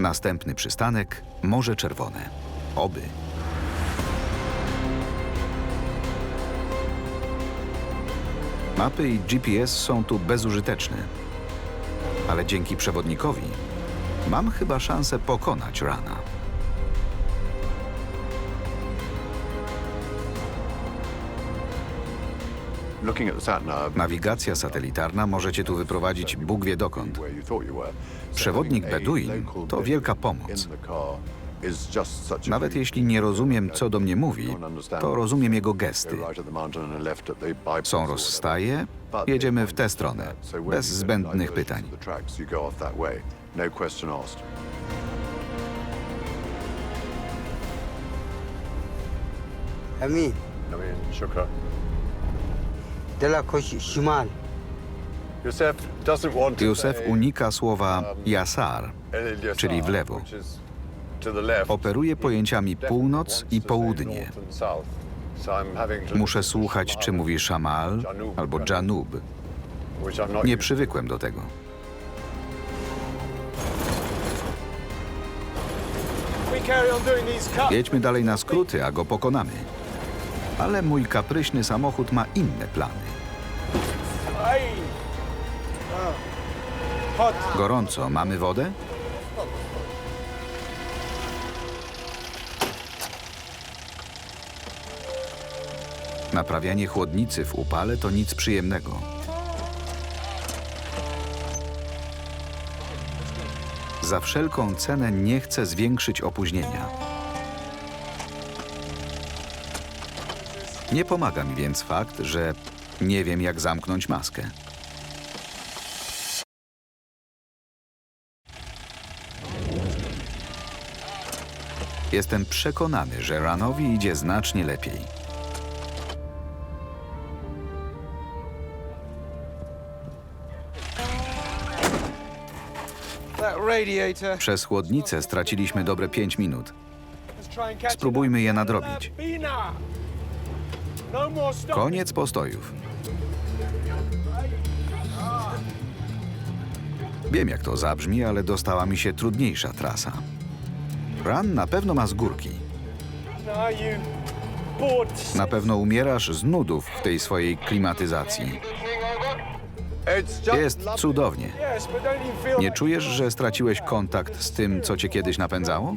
Następny przystanek Morze Czerwone. Oby. Mapy i GPS są tu bezużyteczne. Ale dzięki przewodnikowi mam chyba szansę pokonać rana. Nawigacja satelitarna może cię tu wyprowadzić Bóg wie dokąd. Przewodnik Beduin to wielka pomoc. Nawet jeśli nie rozumiem, co do mnie mówi, to rozumiem jego gesty. Są rozstaje, jedziemy w tę stronę, bez zbędnych pytań. to the tracks, Józef unika słowa jasar. Yasar, czyli w lewo. Operuje pojęciami północ i południe. Muszę słuchać, czy Shamal, mówi szamal albo not Nie przywykłem do tego. Jedźmy dalej na skróty, a go pokonamy. Ale mój kapryśny samochód ma inne plany. Gorąco, mamy wodę? Naprawianie chłodnicy w upale to nic przyjemnego. Za wszelką cenę nie chcę zwiększyć opóźnienia. Nie pomaga mi więc fakt, że nie wiem, jak zamknąć maskę. Jestem przekonany, że Ranowi idzie znacznie lepiej. Przez chłodnicę straciliśmy dobre 5 minut. Spróbujmy je nadrobić. No. Koniec postojów. Wiem, jak to zabrzmi, ale dostała mi się trudniejsza trasa. Ran na pewno ma z górki. Na pewno umierasz z nudów w tej swojej klimatyzacji. Jest cudownie. Nie czujesz, że straciłeś kontakt z tym, co cię kiedyś napędzało?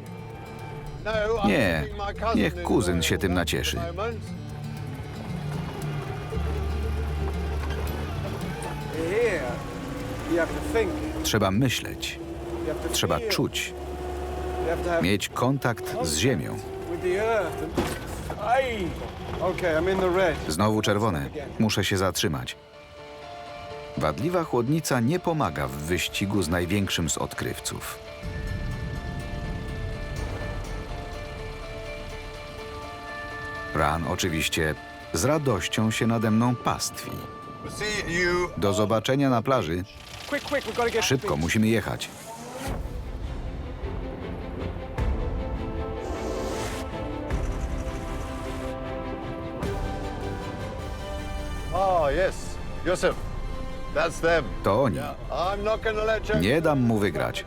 Nie, niech kuzyn się tym nacieszy. Trzeba myśleć, trzeba czuć, mieć kontakt z ziemią. Znowu czerwone. Muszę się zatrzymać. Wadliwa chłodnica nie pomaga w wyścigu z największym z odkrywców. Ran oczywiście z radością się nade mną pastwi. Do zobaczenia na plaży. Szybko, musimy jechać. To oni. Nie dam mu wygrać.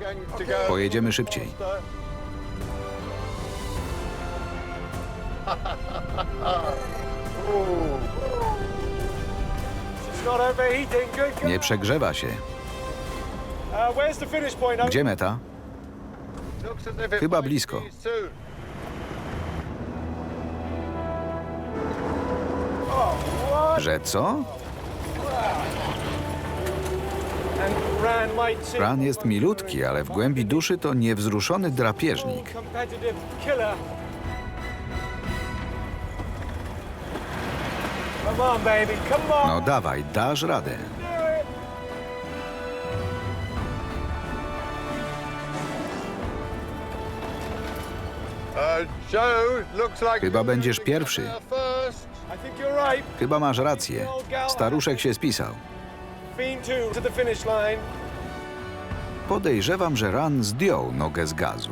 Pojedziemy szybciej. Nie przegrzewa się. Gdzie meta? Chyba blisko. Że co? Ran jest milutki, ale w głębi duszy to niewzruszony drapieżnik. No dawaj, dasz radę. Uh, Joe, looks like Chyba będziesz pierwszy. Chyba masz rację. Staruszek się spisał. Podejrzewam, że Ran zdjął nogę z gazu.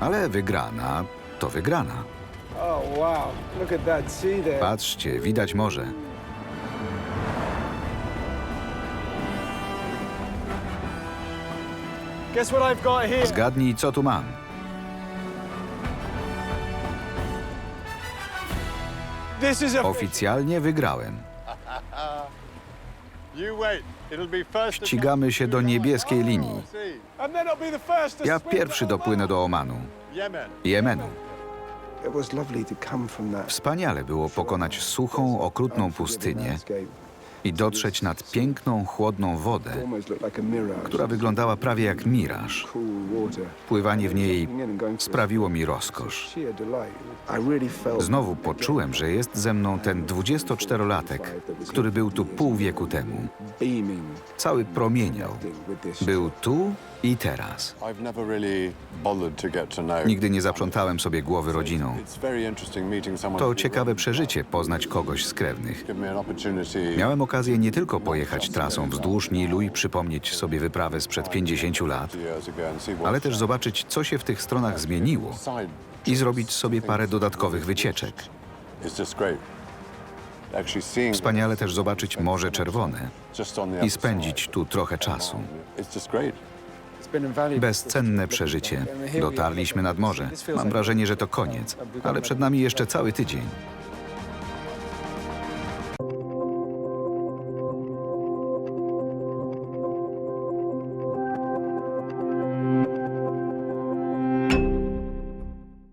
Ale wygrana to wygrana. Oh wow! Look at that sea there. Patrzcie, widać morze. Guess what I've got here? Zgadnij, co tu mam. This is a Oficjalnie wygrałem. You wait. It'll be first to Ścigamy się do niebieskiej linii. and then I'll be the first to Ja swim pierwszy dopłynę do Omanu, Yemen. Jemenu. Wspaniale było pokonać suchą, okrutną pustynię i dotrzeć nad piękną, chłodną wodę, która wyglądała prawie jak miraż. Pływanie w niej sprawiło mi rozkosz. Znowu poczułem, że jest ze mną ten 24-latek, który był tu pół wieku temu. Cały promieniał. Był tu i teraz. Nigdy nie zaprzątałem sobie głowy rodziną. To ciekawe przeżycie poznać kogoś z krewnych. Miałem okazję nie tylko pojechać trasą wzdłuż Nilu i przypomnieć sobie wyprawę sprzed 50 lat, ale też zobaczyć, co się w tych stronach zmieniło i zrobić sobie parę dodatkowych wycieczek. Wspaniale też zobaczyć Morze Czerwone i spędzić tu trochę czasu. Bezcenne przeżycie. Dotarliśmy nad morze. Mam wrażenie, że to koniec, ale przed nami jeszcze cały tydzień.